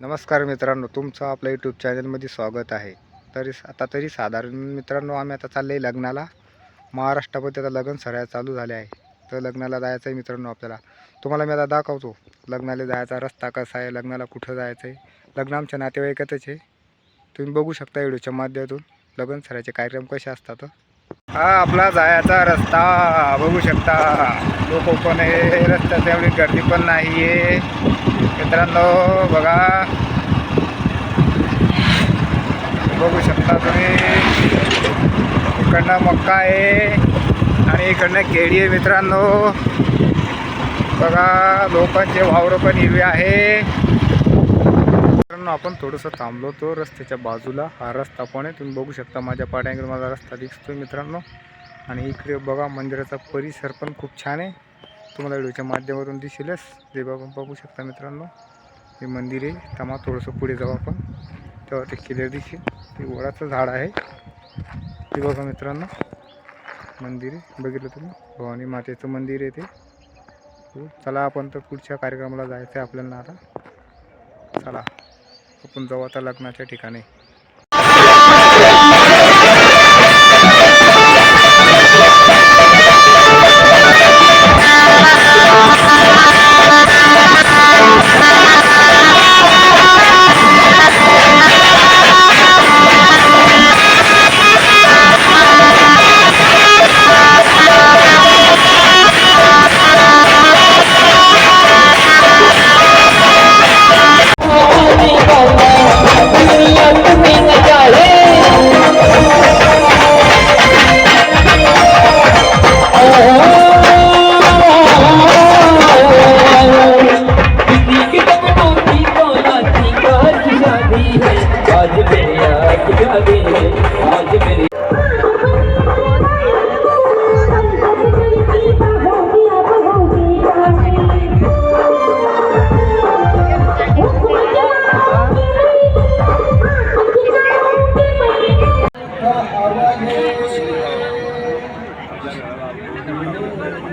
नमस्कार मित्रांनो तुमचं आपल्या यूट्यूब चॅनलमध्ये स्वागत आहे. तरी आता तरी साधारण मित्रांनो आम्ही आता चालले लग्नाला. महाराष्ट्रामध्ये आता लग्न सराया चालू झाले आहे. तर लग्नाला जायचं आहे मित्रांनो आपल्याला. तुम्हाला मी आता दाखवतो लग्नाला जायचा रस्ता कसा आहे लग्नाला कुठं जायचं आहे लग्न आमच्या नातेवाईकातच आहे. तुम्ही बघू शकता व्हिडिओच्या माध्यमातून लग्न सरायचे कार्यक्रम कसे असतात. हा आपला जायचा रस्ता बघू शकता. लोक पण आहे रस्त्यात एवढी गर्दी पण नाही आहे मित्रांनो बघा. बघू शकता तुम्ही. इकडनं मक्का आहे आणि इकडनं केळी आहे मित्रांनो. बघा लोकांचे वावरं पण हिरवे आहे. मित्रांनो आपण थोडंसं थांबलो तो रस्त्याच्या बाजूला. हा रस्ता पण आहे. तुम्ही बघू शकता माझ्या पाड्यांकडे माझा रस्ता दिसतोय मित्रांनो. आणि इकडे बघा मंदिराचा परिसर पण खूप छान आहे. तुम्हाला व्हिडिओच्या माध्यमातून दिसेलच. जे बाबा बघू शकता मित्रांनो हे मंदिर आहे. तमा थोडंसं पुढे जाऊ आपण. तेव्हा ते क्लिअर दिसेल. ते वडाचं झाड आहे. ते बघा मित्रांनो मंदिर आहे. बघितलं तुम्ही? भवानी मातेचं मंदिर आहे ते. हो, चला आपण तर पुढच्या कार्यक्रमाला जायचं आहे आपल्याला आता. चला आपण जाऊ आता लग्नाच्या ठिकाणी.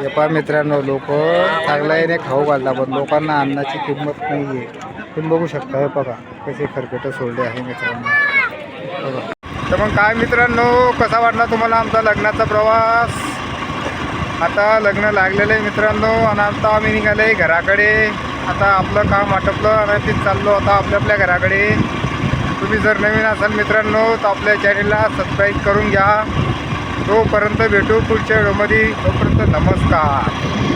हे पहा मित्रांनो लोक चांगल्याने खाऊ घालतात पण लोकांना अन्नाची किंमत नाही आहे तुम्ही बघू शकता हे बघा कसे खरकटं सोडले आहे मित्रांनो. बघा. तर मग काय मित्रांनो कसा वाटला तुम्हाला आमचा लग्नाचा प्रवास? आता लग्न लागलेलं आहे मित्रांनो आणि आता आम्ही निघाले आहे घराकडे. आता आपलं काम आटपलं आणि तीच चाललो आता आपल्या आपल्या घराकडे. तुम्ही जर नवीन असाल मित्रांनो तर आपल्या चॅनेलला सबस्क्राईब करून घ्या. तोपर्यंत भेटू पुढच्या व्हिडिओमध्ये. तोपर्यंत नमस्कार.